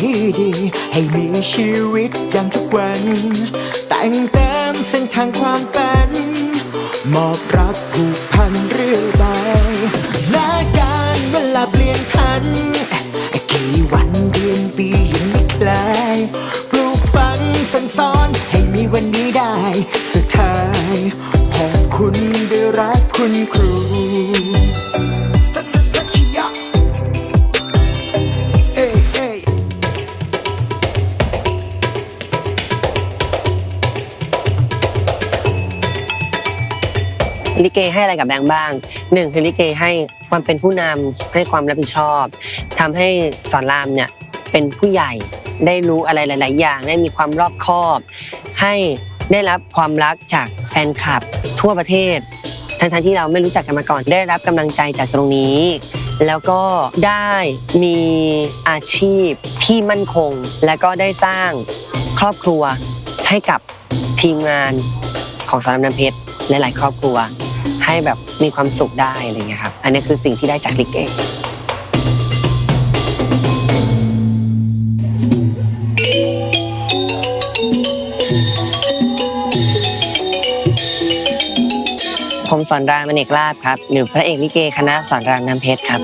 ที่ดี ให้มีชีวิตอย่างทุกวัน แต่งเต็มเส้นทางความฝัน มอบรักผูกพันเรื่อยไปและการเวลาเปลี่ยนพันกี่วันเดือนปียังไม่คลายปลูกฝังสั่งสอนให้มีวันนี้ได้ เกให้อะไรกับแบงค์บ้างหนึ่งคือลิเกให้ความเป็นผู้นำให้ความรับผิดชอบทำให้สอนรามเนี่ยเป็นผู้ใหญ่ได้รู้อะไรหลาย ๆ อย่างได้มีความรอบคอบ ให้ได้รับความรักจากแฟนคลับ ทั่วประเทศ ทั้ง ๆ ที่เราไม่รู้จักกันมาก่อนได้รับกำลังใจจากตรงนี้ แล้วก็ได้มีอาชีพที่มั่นคง และก็ได้สร้างครอบครัวให้กับทีมงานของสอนรามน้ำเพชรหลาย ๆ ครอบครัว ให้แบบมีความสุขได้อะไรเงี้ยครับ อันนี้คือสิ่งที่ได้จากลิเกผมสอนรามอเนกลาบครับ หรือพระเอกลิเกคณะสอนรามน้ำเพชรครับ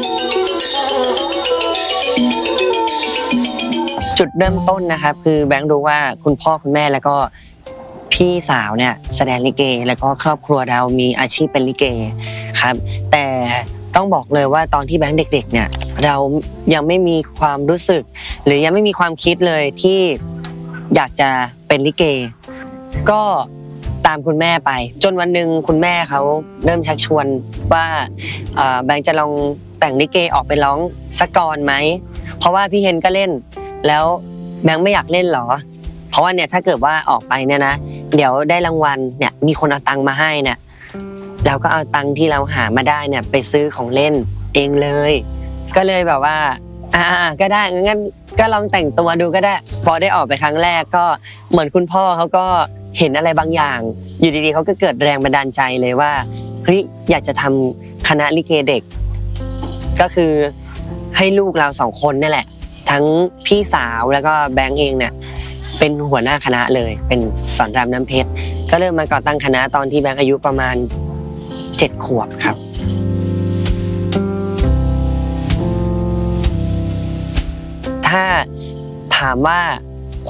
จุดเริ่มต้นนะครับ คือแบงค์รู้ว่าคุณพ่อคุณแม่แล้วก็ พี่สาวเนี่ยแสดงลิเก แล้วก็ครอบครัวเรามีอาชีพเป็นลิเกครับ แต่ต้องบอกเลยว่าตอนที่แบงค์เด็ก ๆ เนี่ย เรายังไม่มีความรู้สึก หรือยังไม่มีความคิดเลยที่อยากจะเป็นลิเก ก็ตามคุณแม่ไป จนวันหนึ่งคุณแม่เขาเริ่มชักชวนว่าแบงค์จะลองแต่งลิเกออกไปร้องสักกรไหมเพราะว่าพี่เฮนก็เล่น แล้วแบงค์ไม่อยากเล่นเหรอ เพราะว่าเนี่ยถ้าเกิดว่าออกไปเนี่ยนะ เดี๋ยวได้รางวัลเนี่ยมีคนเอาตังค์มาให้เนี่ยเราก็เอาตังค์ที่เราหามาได้เนี่ยไปซื้อของเล่นเองเลย ก็เลยแบบว่า อ่าก็ได้งั้นก็ลองแต่งตัวดูก็ได้ พอได้ออกไปครั้งแรกก็เหมือนคุณพ่อเขาก็เห็นอะไรบางอย่าง อยู่ดีๆเขาก็เกิดแรงบันดาลใจเลยว่าเฮ้ยอยากจะทำคณะลิเกเด็ก ก็คือให้ลูกเราสองคนนี่แหละ ทั้งพี่สาวแล้วก็แบงค์เองเนี่ย เป็นหัวหน้าคณะเลย เป็นสอนรามน้ำเพชร ก็เริ่มมาก่อตั้งคณะตอนที่แบงค์อายุประมาณเจ็ดขวบครับ ถ้าถามว่า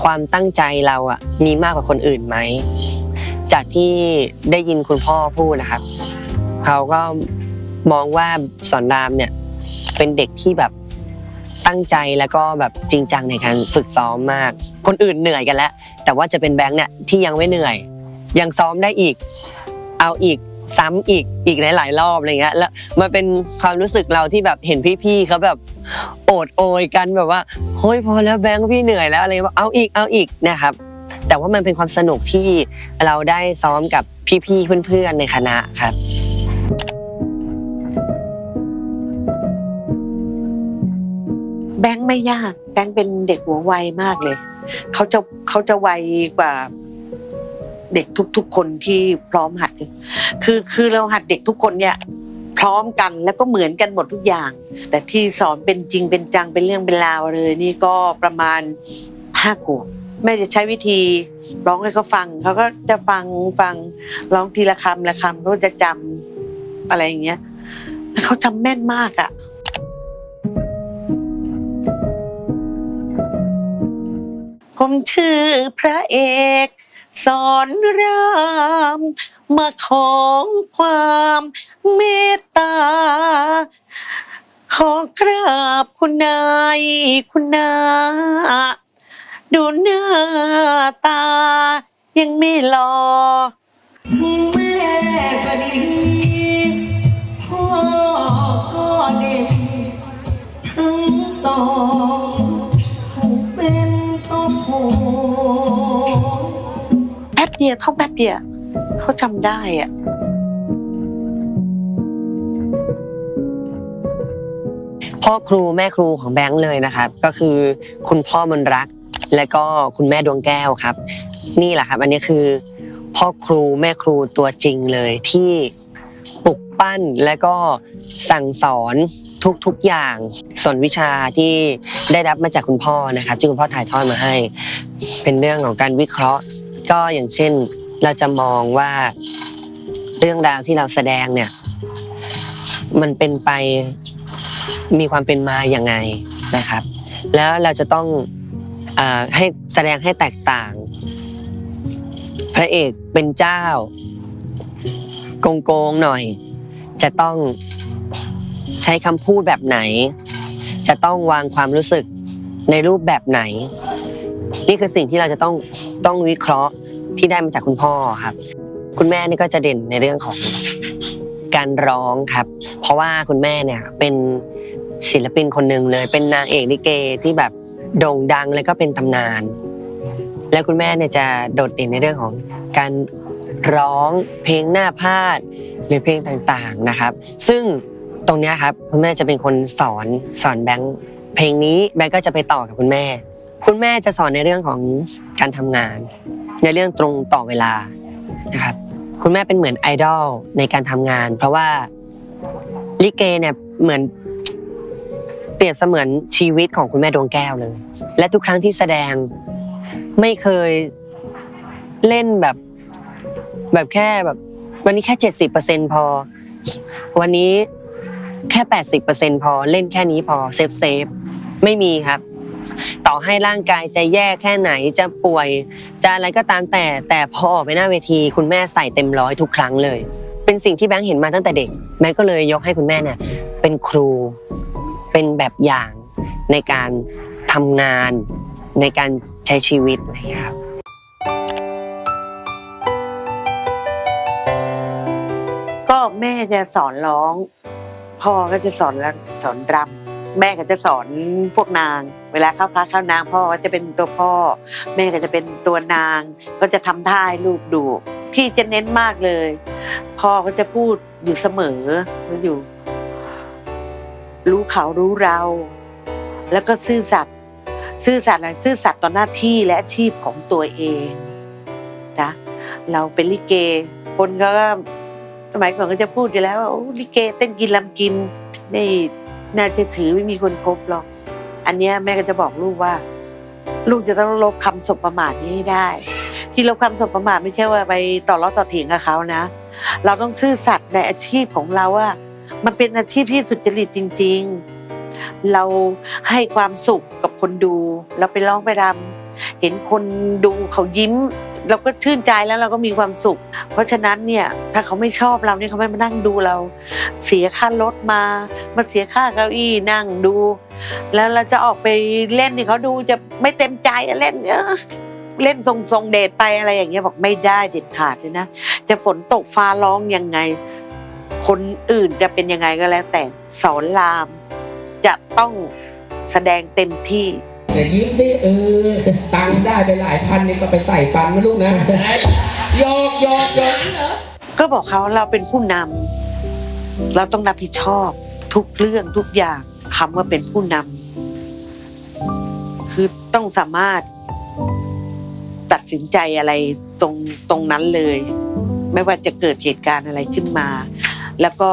ความตั้งใจเราอะมีมากกว่าคนอื่นไหม จากที่ได้ยินคุณพ่อพูดนะครับ เขาก็มองว่าสอนรามเนี่ยเป็นเด็กที่แบบ ตั้งใจแล้วก็แบบจริงจังในการฝึกซ้อมมาก คนอื่นเหนื่อยกันแล้ว แต่ว่าจะเป็นแบงค์เนี่ยที่ยังไม่เหนื่อย ยังซ้อมได้อีก เอาอีกซ้ำอีกอีกหลายๆรอบอะไรเงี้ยแล้วมันเป็นความรู้สึกเราที่แบบเห็นพี่ๆเขาแบบโอดโอยกันแบบว่าเฮ้ยพอแล้วแบงค์พี่เหนื่อยแล้วอะไรว่าเอาอีกเอาอีกนะครับ แต่ว่ามันเป็นความสนุกที่เราได้ซ้อมกับพี่ๆเพื่อนๆในคณะครับ แบงค์ไม่ยาก แบงค์เป็นเด็กหัวไวมากเลยเขาจะเขาจะไวกว่าเด็กทุก ๆ คนที่พร้อมหัดเลยคือคือเราหัดเด็กทุกคนเนี่ยพร้อมกันแล้วก็เหมือนกันหมดทุกอย่าง แต่ที่สอนเป็นจริงเป็นจังเป็นเรื่องเป็นราวเลย นี่ก็ประมาณห้าขวบแม่จะใช้วิธีร้องให้เขาฟังเขาก็จะฟังฟังร้องทีละคำละคำเขาจะจำอะไรอย่างเงี้ยเขาจำแม่นมากอะ ผมชื่อพระเอก สอนรามมาของความเมตตา ขอกราบคุณนายคุณนา ดูหน้าตายังไม่รอแม่ก็ดี ยวท่าแป๊บเดียวเขาจำได้อะพ่อครูแม่ครูของแบงค์เลยนะครับ ก็คือคุณพ่อมนรัก และก็คุณแม่ดวงแก้วครับ นี่แหละครับ อันนี้คือ พ่อครูแม่ครูตัวจริงเลยที่ปลุกปั้นและก็สั่งสอนทุกๆอย่าง ส่วนวิชาที่ได้รับมาจากคุณพ่อนะครับ ที่คุณพ่อถ่ายทอดมาให้ เป็นเรื่องของการวิเคราะห์ ก็อย่างเช่นเราจะมองว่าเรื่องราวที่เราแสดงเนี่ย มันเป็นไปมีความเป็นมาอย่างไงนะครับ แล้วเราจะต้องอให้แสดงให้แตกต่าง พระเอกเป็นเจ้าโกงโกงๆหน่อย จะต้องใช้คำพูดแบบไหน จะต้องวางความรู้สึกในรูปแบบไหน นี่คือสิ่งที่เราจะต้อง ต้องวิเคราะห์ที่ได้มาจากคุณพ่อครับ คุณแม่นี่ก็จะเด่นในเรื่องของการร้องครับ เพราะว่าคุณแม่เนี่ยเป็นศิลปินคนหนึ่งเลย เป็นนางเอกลิเกที่แบบโด่งดังแล้วก็เป็นตำนาน แล้วคุณแม่เนี่ยจะโดดเด่นในเรื่องของการร้องเพลงหน้าพาดหรือเพลงต่างๆนะครับ ซึ่งตรงนี้ครับคุณแม่จะเป็นคนสอนสอนแบงค์เพลงนี้แบงค์ก็จะไปต่อกับคุณแม่ คุณแม่จะสอนในเรื่องของการทำงาน ในเรื่องตรงต่อเวลานะครับคุณแม่เป็นเหมือนไอดอลในการทำงาน เพราะว่าลิเกเนี่ยเหมือนเปรียบเสมือนชีวิตของคุณแม่ดวงแก้วเลย และทุกครั้งที่แสดงไม่เคยเล่นแบบ แบบแค่แบบวันนี้แค่เจ็ดสิบเปอร์เซ็นพอ วันนี้แค่แปดสิบเปอร์เซ็นพอเล่นแค่นี้พอเซฟเซฟไม่มีครับ ต่อให้ร่างกายจะแย่แค่ไหนจะป่วย จะอะไรก็ตามแต่ แต่พอออกไปหน้าเวที คุณแม่ใส่เต็มร้อยทุกครั้งเลย เป็นสิ่งที่แบงค์เห็นมาตั้งแต่เด็กแบงค์ก็เลยยกให้คุณแม่เนี่ยเป็นครู เป็นแบบอย่างในการทำงานในการใช้ชีวิตอะไรอย่างเงี้ยครับก็แม่จะสอนร้อง พ่อก็จะสอนรำสอนรำ แม่ก็จะสอนพวกนาง เวลาเข้าพระเข้านางพ่อก็จะเป็นตัวพ่อ แม่ก็จะเป็นตัวนาง ก็จะทำท่าให้ลูกดู ที่จะเน้นมากเลย พ่อก็จะพูดอยู่เสมออยู่ รู้เขารู้เรา แล้วก็ซื่อสัตย์ซื่อสัตย์อะไรซื่อสัตย์ต่อหน้าที่และอาชีพของตัวเองจ้ะเราเป็นลิเก คนเขาก็สมัยก่อนก็จะพูดอยู่แล้วว่าลิเกเต้นกินลำกินไม่ น่าจะถือไม่มีคนคบหรอก อันเนี้ยแม่ก็จะบอกลูกว่า ลูกจะต้องลบคำสบประมาทนี้ให้ได้ ที่ลบคำสบประมาทไม่ใช่ว่าไปต่อล้อต่อเถียงกับเขานะ เราต้องซื่อสัตย์ในอาชีพของเราว่า มันเป็นอาชีพที่สุจริตจริง ๆ เราให้ความสุขกับคนดู เราไปร้องไปรำเห็นคนดูเขายิ้ม เราก็ชื่นใจแล้วเราก็มีความสุข เพราะฉะนั้นเนี่ยถ้าเขาไม่ชอบเราเนี่ยเขาไม่มานั่งดูเรา เสียค่ารถมา มาเสียค่าเก้าอี้นั่งดู แล้วเราจะออกไปเล่นนี่เขาดูจะไม่เต็มใจเล่นเออเล่นทรงทรงเดชไปอะไรอย่างเงี้ยบอกไม่ได้เด็ดขาดเลยนะจะฝนตกฟ้าร้องยังไง คนอื่นจะเป็นยังไงก็แล้วแต่สอนราม จะต้องแสดงเต็มที่ แต่ยิ้มสิเออ ตังค์ได้ไปหลายพันนี่ก็ไปใส่ฟันนะลูกนะหยอกหยอกหยอกก็บอกเขาเราเป็นผู้นำเราต้องรับผิดชอบทุกเรื่องทุกอย่างคำว่าเป็นผู้นำคือต้องสามารถตัดสินใจอะไรตรงตรงนั้นเลย ไม่ว่าจะเกิดเหตุการณ์อะไรขึ้นมา แล้วก็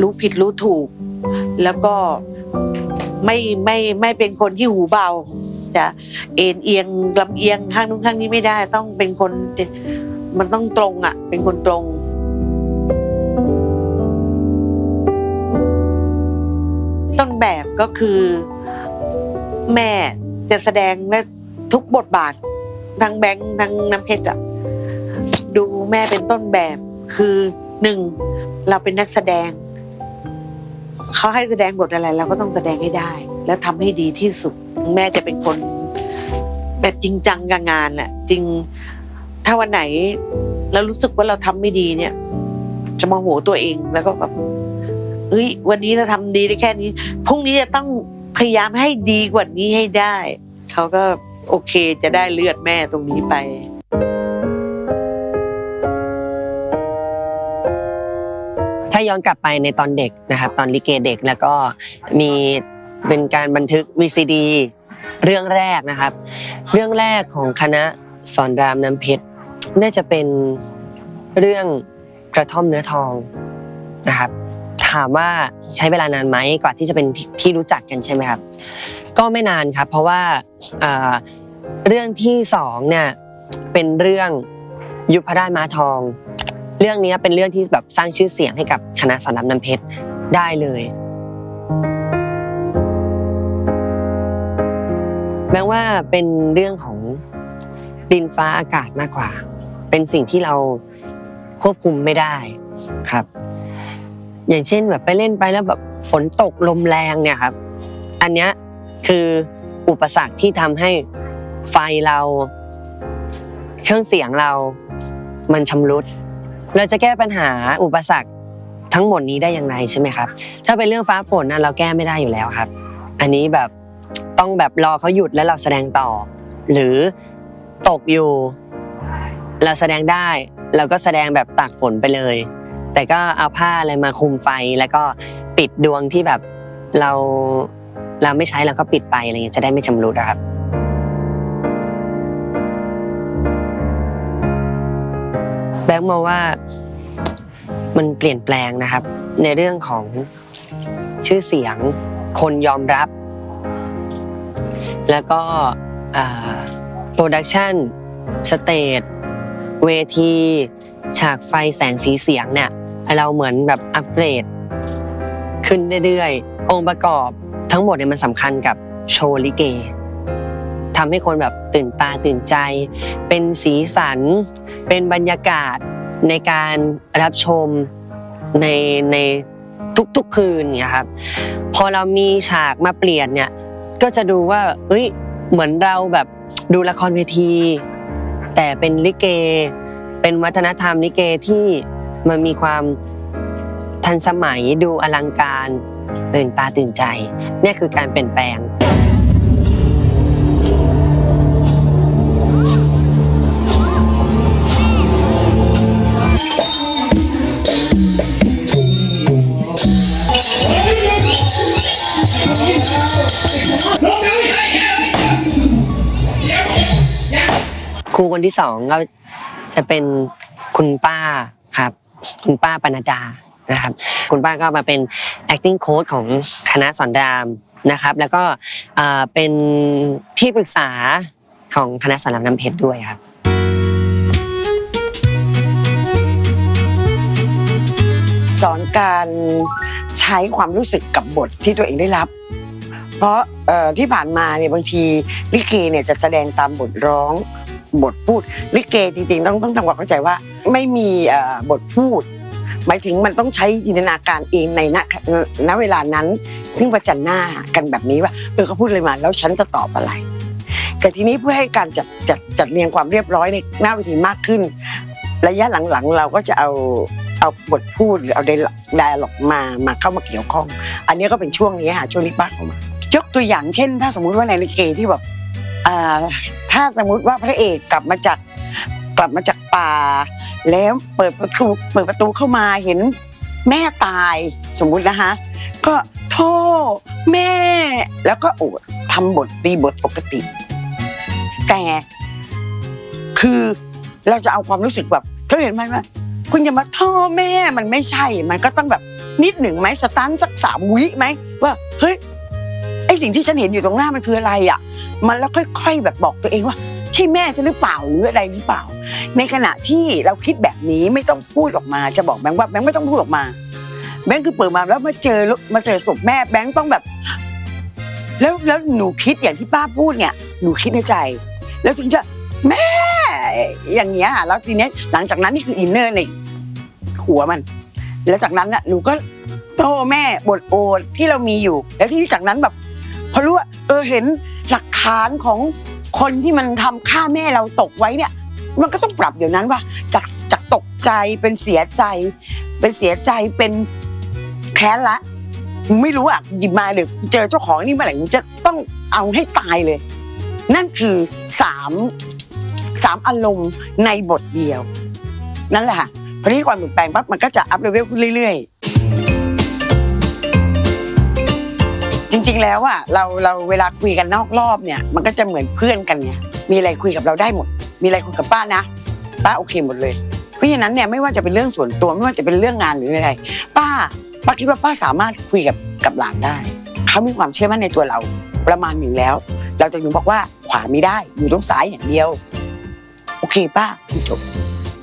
รู้ผิดรู้ถูก แล้วก็ ไม่ไม่ไม่เป็นคนที่หูเบา จะเอ็นเอียงลำเอียงข้างนู้นข้างนี้ไม่ได้ ต้องเป็นคนมันต้องตรงอะ เป็นคนตรงต้นแบบก็คือแม่จะแสดงได้ทุกบทบาท ทั้งแบงค์ทั้งน้ำเพชรอะดูแม่เป็นต้นแบบคือหนึ่งเราเป็นนักแสดง เขาให้แสดงบทอะไรเราก็ต้องแสดงให้ได้ แล้วทำให้ดีที่สุด แม่จะเป็นคนแบบจริงจังกับงานแหละจริง ถ้าวันไหนเรารู้สึกว่าเราทำไม่ดีเนี่ย จะมาโหตัวเองแล้วก็แบบเอ้ยวันนี้เราทำดีได้แค่นี้พรุ่งนี้จะต้องพยายามให้ดีกว่านี้ให้ได้เขาก็โอเคจะได้เลือดแม่ตรงนี้ไป ถ้าย้อนกลับไปในตอนเด็กนะครับ ตอนลิเกเด็กแล้วก็มีเป็นการบันทึก VCD เรื่องแรกนะครับ เรื่องแรกของคณะสอนรามน้ำเพชรน่าจะเป็นเรื่องกระท่อมเนื้อทองนะครับ ถามว่าใช้เวลานานไหมกว่าที่จะเป็นที่รู้จักกันใช่ไหมครับ ก็ไม่นานครับ เพราะว่าอ่าเรื่องที่สองเนี่ยเป็นเรื่องยุพราชม้าทอง เรื่องนี้เป็นเรื่องที่แบบสร้างชื่อเสียงให้กับคณะสอนรามน้ำเพชรได้เลยแม้ว่าเป็นเรื่องของดินฟ้าอากาศมากกว่า เป็นสิ่งที่เราควบคุมไม่ได้ครับ อย่างเช่นแบบไปเล่นไปแล้วแบบฝนตกลมแรงเนี่ยครับ อันนี้คืออุปสรรคที่ทำให้ไฟเรา เครื่องเสียงเรามันชำรุด เราจะแก้ปัญหาอุปสรรคทั้งหมดนี้ได้อย่างไรใช่ไหมครับ ถ้าเป็นเรื่องฟ้าฝนนะเราแก้ไม่ได้อยู่แล้วครับ อันนี้แบบต้องแบบรอเขาหยุดแล้วเราแสดงต่อ หรือตกอยู่ เราแสดงได้เราก็แสดงแบบตากฝนไปเลย แต่ก็เอาผ้าอะไรมาคลุมไฟแล้วก็ปิดดวงที่แบบเราเราไม่ใช้เราก็ปิดไปอะไรเงี้ยจะได้ไม่ชำรุดครับ แบงค์มองว่ามันเปลี่ยนแปลงนะครับ ในเรื่องของชื่อเสียง คนยอมรับ แล้วก็โปรดักชันสเตจเวที ฉากไฟแสงสีเสียงเนี่ย เราเหมือนแบบอัปเกรด ขึ้นเรื่อยๆ องค์ประกอบทั้งหมดเนี่ยมันสำคัญกับโชว์ลิเกทำให้คนแบบตื่นตาตื่นใจ เป็นสีสัน เป็นบรรยากาศในการรับชมในในทุกๆคืนเนี่ยครับ พอเรามีฉากมาเปลี่ยนเนี่ยก็จะดูว่าเอ้ยเหมือนเราแบบดูละครเวที แต่เป็นลิเก เป็นวัฒนธรรมลิเกที่มันมีความทันสมัยดูอลังการตื่นตาตื่นใจนี่คือการเปลี่ยนแปลง คนที่สองก็จะเป็นคุณป้าครับ คุณป้าปนัดดานะครับ คุณป้าก็มาเป็น acting coach ของคณะสอนรามนะครับ แล้วก็เอ่อเป็นที่ปรึกษาของคณะสอนรามน้ำเพชรด้วยครับ สอนการใช้ความรู้สึกกับบทที่ตัวเองได้รับ เพราะเอ่อที่ผ่านมาเนี่ยบางทีลิเกเนี่ยจะแสดงตามบทร้อง บทพูดลิเกจริง ๆ ต้องต้องทำความเข้าใจว่า ไม่มีเอ่อบทพูด หมายถึงมันต้องใช้จินตนาการเองในณณเวลานั้น ซึ่งประจันหน้ากันแบบนี้ว่าเออเขาพูดเลยมาแล้วฉันจะตอบอะไร แต่ทีนี้เพื่อให้การจัดจัดจัดเรียงความเรียบร้อยในหน้าเวทีมากขึ้น ระยะหลังๆ เราก็จะเอาเอาบทพูดหรือเอาไดอะล็อกมามาเข้ามาเกี่ยวข้อง อันนี้ก็เป็นช่วงนี้ค่ะช่วงนี้ป้าเข้ามายกตัวอย่างเช่น ถ้าสมมุติว่าในลิเกที่แบบ อ่าถ้าสมมติว่าพระเอกกลับมาจากกลับมาจากป่า แล้วเปิดประตูเปิดประตูเข้ามาเห็นแม่ตายสมมุตินะคะ ก็โทษแม่ แล้วก็โอ้ทำบทตีบทปกติ แต่คือเราจะเอาความรู้สึกแบบเธอเห็นไหมว่าคุณอย่ามาท่อแม่มันไม่ใช่ มันก็ต้องแบบนิดหนึ่งไหมสตันสักสามวิไหมว่าเฮ้ยไอสิ่งที่ฉันเห็นอยู่ตรงหน้ามันคืออะไรอะ มันแล้วค่อย ๆ แบบบอกตัวเองว่า ใช่แม่จะหรือเปล่าหรืออะไรหรือเปล่า ในขณะที่เราคิดแบบนี้ไม่ต้องพูดออกมา จะบอกแบงค์ว่าแบงค์ไม่ต้องพูดออกมา แบงค์คือเปิดมาแล้วมาเจอมาเจอศพแม่แบงค์ต้องแบบ แล้วแล้วหนูคิดอย่างที่ป้าพูดเนี่ยหนูคิดในใจ แล้วถึงจะแม่อย่างเงี้ยค่ะแล้วทีเนี้ยหลังจากนั้นนี่คืออินเนอร์ในหัวมัน แล้วจากนั้นน่ะหนูก็โทรแม่บทโอดที่เรามีอยู่ แล้วที่จากนั้นแบบพอรู้ว่าเออเห็น หลักฐานของคนที่มันทำฆ่าแม่เราตกไว้เนี่ย มันก็ต้องปรับเดี๋ยวนั้นว่าจากจากตกใจเป็นเสียใจ เป็นเสียใจเป็นแค้นละไม่รู้อะหยิบมาเดี๋ยวเจอเจ้าของนี่เมื่อไหร่ผมจะต้องเอาให้ตายเลย นั่นคือสามสามอารมณ์ในบทเดียว นั่นแหละค่ะพอที่ความเปลี่ยนแปลงปั๊บมันก็จะอัพเลเวลขึ้นเรื่อย ๆ จริง ๆ แล้วอะเราเราเวลาคุยกันนอกรอบเนี่ย มันก็จะเหมือนเพื่อนกันเนี่ยมีอะไรคุยกับเราได้หมด มีอะไรคุยกับป้านะป้าโอเคหมดเลย เพราะฉะนั้นเนี่ยไม่ว่าจะเป็นเรื่องส่วนตัวไม่ว่าจะเป็นเรื่องงานหรืออะไร ป้าป้าคิดว่าป้าสามารถคุยกับกับหลานได้เขามีความเชื่อมั่นในตัวเราประมาณหนึ่งแล้ว เราจะถึงบอกว่าขวาไม่ได้อยู่ตรงซ้ายอย่างเดียว โอเคป้าจบ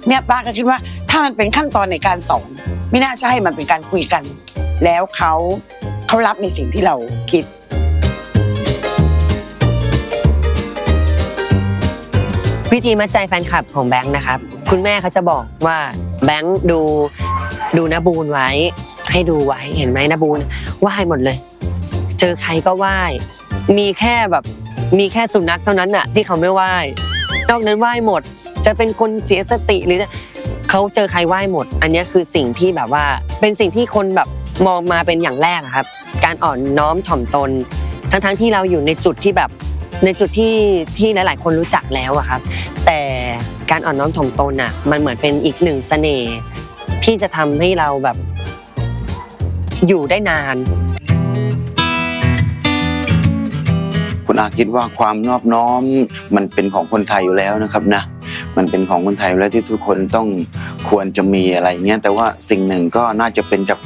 เนี่ยป้าก็คิดว่าถ้ามันเป็นขั้นตอนในการสอนไม่น่าใช่มันเป็นการคุยกัน แล้วเขา เขารับในสิ่งที่เราคิด วิธีมัดใจแฟนคลับของแบงค์นะครับ คุณแม่เขาจะบอกว่าแบงค์ดูดูนาบูนไว้ ให้ดูไว้เห็นไหมนาบูนไหว้หมดเลย เจอใครก็ไหว้ มีแค่แบบมีแค่สุนัขเท่านั้นน่ะที่เขาไม่ไหว้นอกนั้นไหว้หมด จะเป็นคนเสียสติหรือเขาเจอใครไหว้หมด อันนี้คือสิ่งที่แบบว่าเป็นสิ่งที่คนแบบมองมาเป็นอย่างแรกครับ การอ่อนน้อมถ่อมตน ทั้งๆที่เราอยู่ในจุดที่แบบในจุดที่ที่หลาย ๆ คนรู้จักแล้วอะครับแต่การอ่อนน้อมถ่อมตนอะมันเหมือนเป็นอีกหนึ่งเสน่ห์ที่จะทำให้เราแบบอยู่ได้นาน คุณอาคิดว่าความนอบน้อมมันเป็นของคนไทยอยู่แล้วนะครับนะมันเป็นของคนไทยแล้วที่ทุกคนต้องควรจะมีอะไรเงี้ยแต่ว่าสิ่งหนึ่งก็น่าจะเป็นจาก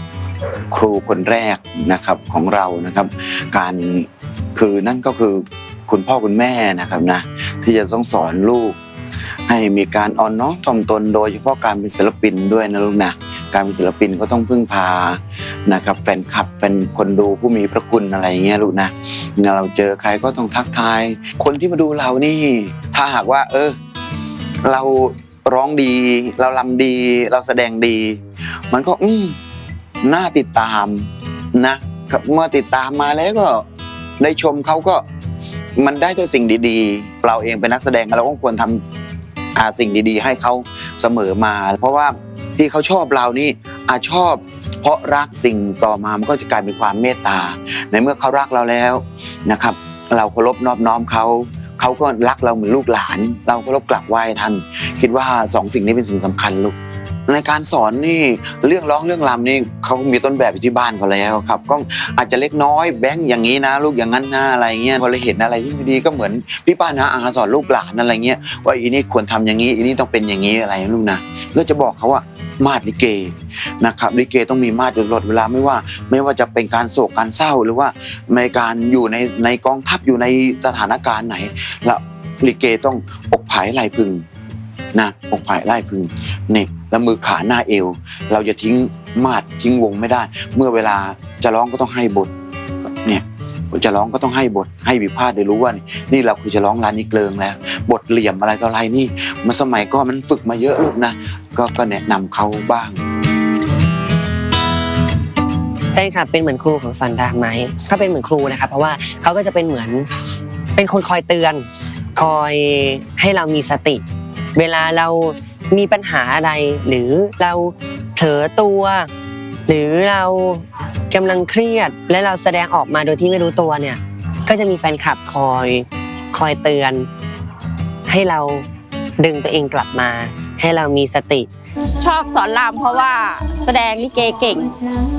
ครูคนแรกนะครับของเรานะครับ การคือนั่นก็คือคุณพ่อคุณแม่นะครับนะที่จะต้องสอนลูก ให้มีการอ่อนน้อมถ่อมตน โดยเฉพาะการเป็นศิลปินด้วยนะลูกนะการเป็นศิลปินก็ต้องพึ่งพานะครับแฟนคลับเป็นคนดูผู้มีพระคุณอะไรเงี้ยลูกนะเราเจอใครก็ต้องทักทาย คนที่มาดูเรานี่ ถ้าหากว่า เออ เราร้องดี เราลำดี เราแสดงดี มันก็อืม น่าติดตามนะเมื่อติดตามมาแล้วก็ได้ชมเขาก็มันได้แต่สิ่งดีๆ เราเองเป็นนักแสดงเราก็ควรทำอาสิ่งดีๆ ให้เขาเสมอมา เพราะว่าที่เขาชอบเรานี่อาชอบ เพราะรักสิ่งต่อมามันก็จะกลายเป็นความเมตตา ในเมื่อเขารักเราแล้วนะครับ เราเคารพนอบน้อมเขาเขาก็รักเราเหมือนลูกหลาน เราเคารพกลับไหว้ท่าน คิดว่าสองสิ่งนี้เป็นสิ่งสำคัญลูก ในการสอนนี่เรื่องร้องเรื่องรำนี่เขามีต้นแบบอยู่ที่บ้านเขาแล้วครับ ก็อาจจะเล็กน้อยแบงค์อย่างนี้นะ ลูกอย่างนั้นนะอะไรเงี้ยพอเราเห็นอะไรที่ไม่ดีก็เหมือนพี่ป้านะอาสอนลูกหลานอะไรเงี้ยว่าอีนี่ควรทำอย่างนี้อีนี่ต้องเป็นอย่างนี้อะไรลูกนะก็จะบอกเขาว่ามาดลิเกนะครับลิเกต้องมีมาดตลอดเวลาไม่ว่า ไม่ว่าจะเป็นการโศกการเศร้าหรือว่าในการอยู่ในในกองทัพอยู่ในสถานการณ์ไหนแล้วลิเกต้องอกผายไหลพึงนะอกผายไหลพึงเนี่ย แล้วมือขาหน้าเอว เราจะทิ้งมาดทิ้งวงไม่ได้ เมื่อเวลาจะร้องก็ต้องให้บทเนี่ยจะร้องก็ต้องให้บทให้วิพาทได้รู้ว่า นี่เราคือจะร้องร้านนี้เกลิงแล้ว บทเหลี่ยมอะไรต่ออะไรนี่ มันสมัยก็มันฝึกมาเยอะลูกนะก็ก็แนะนำเขาบ้างแฟนคลับเป็นเหมือนครูของสันดาไหมเขาเป็นเหมือนครูนะครับเพราะว่าเขาก็จะเป็นเหมือนเป็นคนคอยเตือน คอยให้เรามีสติ เวลาเรา มีปัญหาอะไร หรือเราเผลอตัว หรือเรากำลังเครียด และเราแสดงออกมาโดยที่ไม่รู้ตัวเนี่ย ก็จะมีแฟนคลับคอยคอยเตือน ให้เราดึงตัวเองกลับมา ให้เรามีสติ ชอบสอนรามเพราะว่าแสดงลิเกเก่ง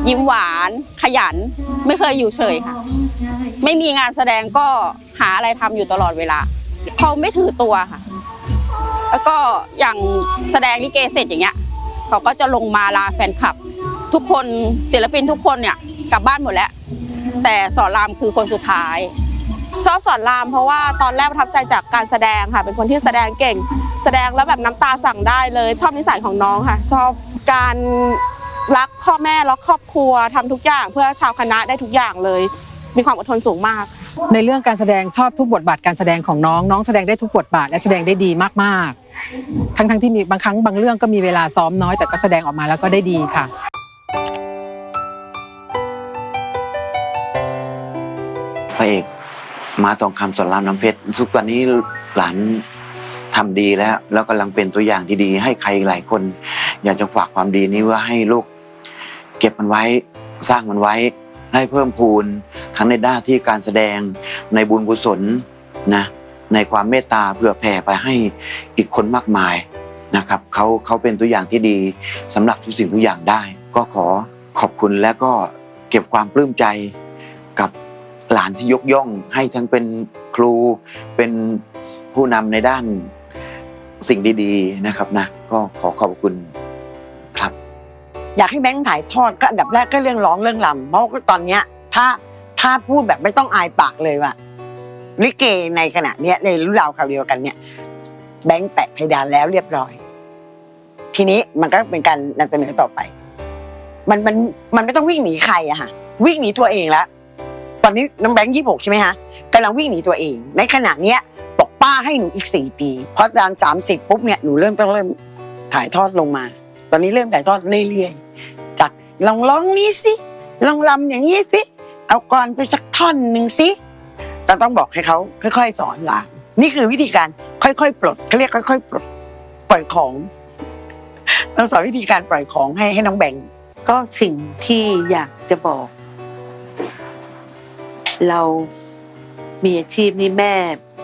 ยิ้มหวาน ขยัน ไม่เคยอยู่เฉยค่ะ ไม่มีงานแสดงก็หาอะไรทำอยู่ตลอดเวลาเขาไม่ถือตัวค่ะ แล้วก็อย่างแสดงลิเกเสร็จอย่างเงี้ยเขาก็จะลงมาลาแฟนคลับ ทุกคนศิลปินทุกคนเนี่ยกลับบ้านหมดแล้ว แต่สอนรามคือคนสุดท้าย ชอบสอนรามเพราะว่าตอนแรกประทับใจจากการแสดงค่ะ เป็นคนที่แสดงเก่ง แสดงแล้วแบบน้ำตาสั่งได้เลย ชอบนิสัยของน้องค่ะ ชอบการรักพ่อแม่รักครอบครัวทำทุกอย่างเพื่อชาวคณะได้ทุกอย่างเลย มีความอดทนสูงมาก ในเรื่องการแสดงชอบทุกบทบาทการแสดงของน้อง น้องแสดงได้ทุกบทบาทและแสดงได้ดีมากๆ ทั้งๆที่มีบางครั้งบางเรื่องก็มีเวลาซ้อมน้อยแต่ก็แสดงออกมาแล้วก็ได้ดีค่ะพระเอกมาตองคำสอนรามน้ำเพชรทุกวันนี้หลานทำดีแล้ว แล้วกำลังเป็นตัวอย่างที่ดี ให้ใครหลายคน อยากจะฝากความดีนี้ว่าให้ลูกเก็บมันไว้สร้างมันไว้ให้เพิ่มพูนทั้งในด้านที่การแสดงในบุญกุศลนะ ในความเมตตาเผื่อแผ่ไปให้อีกคนมากมายนะครับเขาเขาเป็นตัวอย่างที่ดีสำหรับทุกสิ่งทุกอย่างได้ ก็ขอขอบคุณและก็เก็บความปลื้มใจกับหลานที่ยกย่อง ให้ทั้งเป็นครูเป็นผู้นำในด้านสิ่งดีๆนะครับนะก็ขอขอบคุณครับ อยากให้แบงค์ถ่ายทอดก็อันดับแรกก็เรื่องร้องเรื่องลำเพราะตอนเนี้ยถ้าถ้าพูดแบบไม่ต้องอายปากเลยว่า ลิเกในขณะเนี้ยในรุ่นราวคราวเดียวกันเนี่ยแบงค์แตะเพดานแล้วเรียบร้อย ทีนี้มันก็เป็นการนำเสนอต่อไป มันมันมันไม่ต้องวิ่งหนีใครอะค่ะวิ่งหนีตัวเองแล้วตอนนี้น้องแบงค์ยี่หกใช่ไหมฮะกำลังวิ่งหนีตัวเอง ในขณะเนี้ยบอกป้าให้หนูอีกสี่ปีเพราะตอนสามสิบปุ๊บเนี่ยหนูเริ่มต้องเริ่มถ่ายทอดลงมา ตอนนี้เริ่มถ่ายทอดเรื่อยๆจากลองร้องนี้สิลองลำอย่างนี้สิเอากรไปสักท่อนหนึ่งสิ เราต้องบอกให้เขาค่อย ๆ สอนหลานนี่คือวิธีการค่อยๆปลดเขาเรียกค่อย ๆ ปลดปล่อยของเราสอนวิธีการปล่อยของให้ให้น้องแบงก็สิ่งที่อยากจะบอก เรามีอาชีพนี้แม่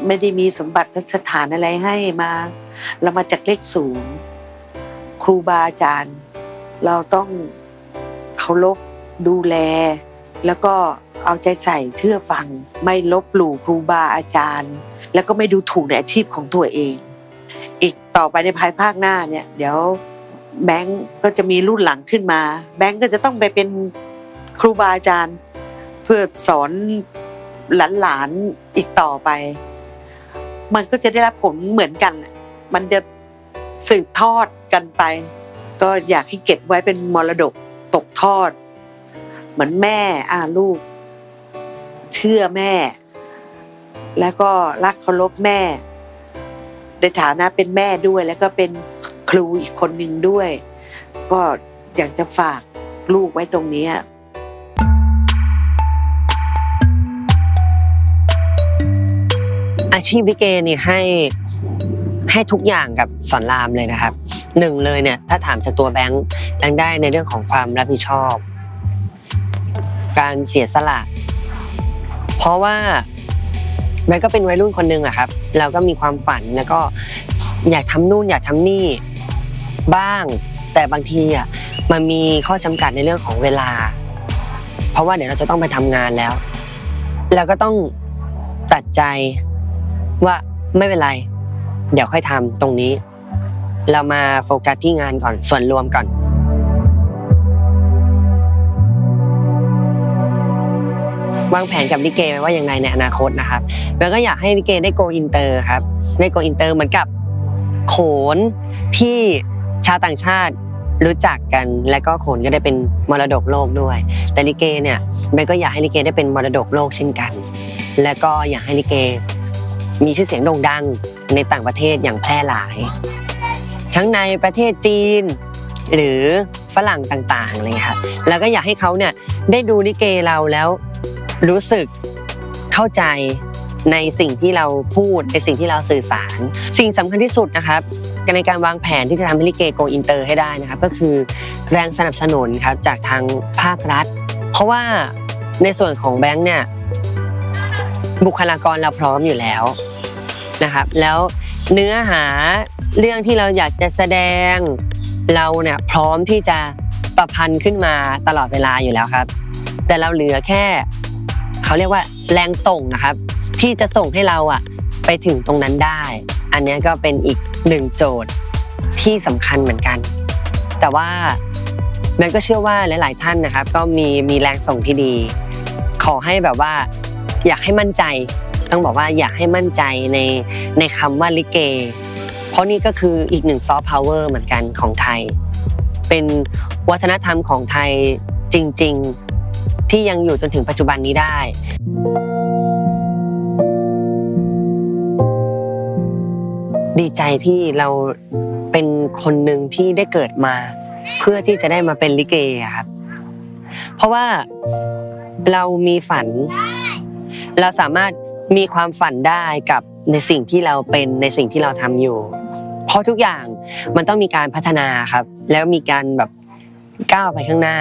ไม่ได้มีสมบัติสถานอะไรให้มา เรามาจากเลขศูนย์ครูบาอาจารย์ เราต้องเคารพดูแล แล้วก็ เอาใจใส่เชื่อฟัง ไม่ลบหลู่ครูบาอาจารย์ แล้วก็ไม่ดูถูกในอาชีพของตัวเอง อีกต่อไปในภายภาคหน้าเนี่ย เดี๋ยวแบงก์ก็จะมีรุ่นหลังขึ้นมา แบงก์ก็จะต้องไปเป็นครูบาอาจารย์ เพื่อสอนหลานๆอีกต่อไป มันก็จะได้รับผลเหมือนกัน มันจะสืบทอดกันไป ก็อยากให้เก็บไว้เป็นมรดกตกทอด เหมือนแม่อ่าลูก เชื่อแม่ แล้วก็รักเคารพแม่ ในฐานะเป็นแม่ด้วย แล้วก็เป็นครูอีกคนหนึ่งด้วย ก็อยากจะฝากลูกไว้ตรงนี้อาชีพลิเกนี่ให้ให้ทุกอย่างกับสอนรามเลยนะครับหนึ่งเลยเนี่ยถ้าถามจากตัวแบงค์แบงค์ได้ในเรื่องของความรับผิดชอบ การเสียสละ เพราะว่าแบงก็เป็นวัยรุ่นคนหนึ่งอะครับ เราก็มีความฝันแล้วก็อยากทำนู่นอยากทำนี่บ้าง แต่บางทีอะมันมีข้อจำกัดในเรื่องของเวลา เพราะว่าเดี๋ยวเราจะต้องไปทำงานแล้วเราก็ต้องตัดใจว่าไม่เป็นไร เดี๋ยวค่อยทำตรงนี้ เรามาโฟกัสที่งานก่อนส่วนรวมก่อน วางแผนกับลิเกไว้ว่าอย่างไรในอนาคตนะครับแล้วก็อยากให้ลิเกได้โกอินเตอร์ครับได้โกอินเตอร์เหมือนกับโขนที่ชาวต่างชาติรู้จักกันและก็โขนก็ได้เป็นมรดกโลกด้วย แต่ลิเกเนี่ยแม่ก็อยากให้ลิเกได้เป็นมรดกโลกเช่นกัน และก็อยากให้ลิเก มีชื่อเสียงโด่งดังในต่างประเทศอย่างแพร่หลาย ทั้งในประเทศจีน หรือฝรั่งต่างๆอะไรเงี้ยครับแล้วก็อยากให้เขาเนี่ยได้ดูลิเกเราแล้ว รู้สึกเข้าใจในสิ่งที่เราพูดในสิ่งที่เราสื่อสาร สิ่งสำคัญที่สุดนะครับในการวางแผนที่จะทำให้ลิเกโกอินเตอร์ให้ได้นะครับ ก็คือแรงสนับสนุนครับจากทางภาครัฐ เพราะว่าในส่วนของแบงค์เนี่ยบุคลากรเราพร้อมอยู่แล้วนะครับ แล้วเนื้อหาเรื่องที่เราอยากจะแสดงเราเนี่ยพร้อมที่จะประพันธ์ขึ้นมาตลอดเวลาอยู่แล้วครับ แต่เราเหลือแค่ เขาเรียกว่าแรงส่งนะครับ ที่จะส่งให้เราอะไปถึงตรงนั้นได้ อันนี้ก็เป็นอีกหนึ่งโจทย์ที่สำคัญเหมือนกัน แต่ว่าแมนก็เชื่อว่าหลาย ๆ ท่านนะครับ ก็มีมีแรงส่งที่ดี ขอให้แบบว่าอยากให้มั่นใจ ต้องบอกว่าอยากให้มั่นใจในในคำว่าลิเก เพราะนี่ก็คืออีกหนึ่งซอฟต์พาวเวอร์เหมือนกันของไทย เป็นวัฒนธรรมของไทยจริง ๆ ที่ยังอยู่จนถึงปัจจุบันนี้ได้ดีใจที่เราเป็นคนหนึ่งที่ได้เกิดมา เพื่อที่จะได้มาเป็นลิเกครับ เพราะว่าเรามีฝัน เราสามารถมีความฝันได้กับในสิ่งที่เราเป็นในสิ่งที่เราทำอยู่ เพราะทุกอย่างมันต้องมีการพัฒนาครับ แล้วมีการแบบก้าวไปข้างหน้า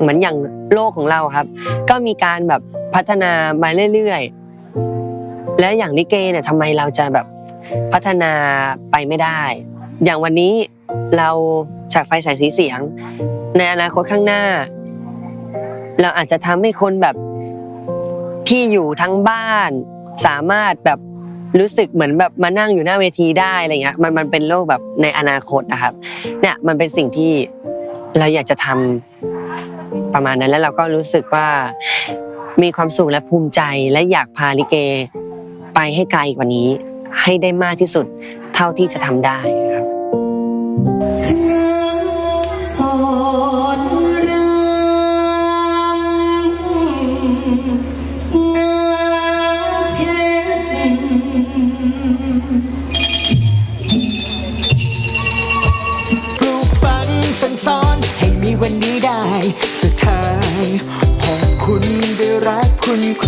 เหมือนอย่างโลกของเราครับ ก็มีการแบบพัฒนามาเรื่อยๆ และอย่างลิเกเนี่ยทำไมเราจะแบบพัฒนาไปไม่ได้ อย่างวันนี้เราจากไฟแสงสีเสียง ในอนาคตข้างหน้า เราอาจจะทำให้คนแบบที่อยู่ทั้งบ้านสามารถแบบรู้สึกเหมือนแบบมานั่งอยู่หน้าเวทีได้อะไรเงี้ยมันมันเป็นโลกแบบในอนาคตนะครับ เนี่ยมันเป็นสิ่งที่เราอยากจะทำ ประมาณนั้นแล้วเราก็รู้สึกว่ามีความสุขและภูมิใจและอยากพาลิเก ไปให้ไกลกว่านี้ ให้ได้มากที่สุดเท่าที่จะทำได้ when you.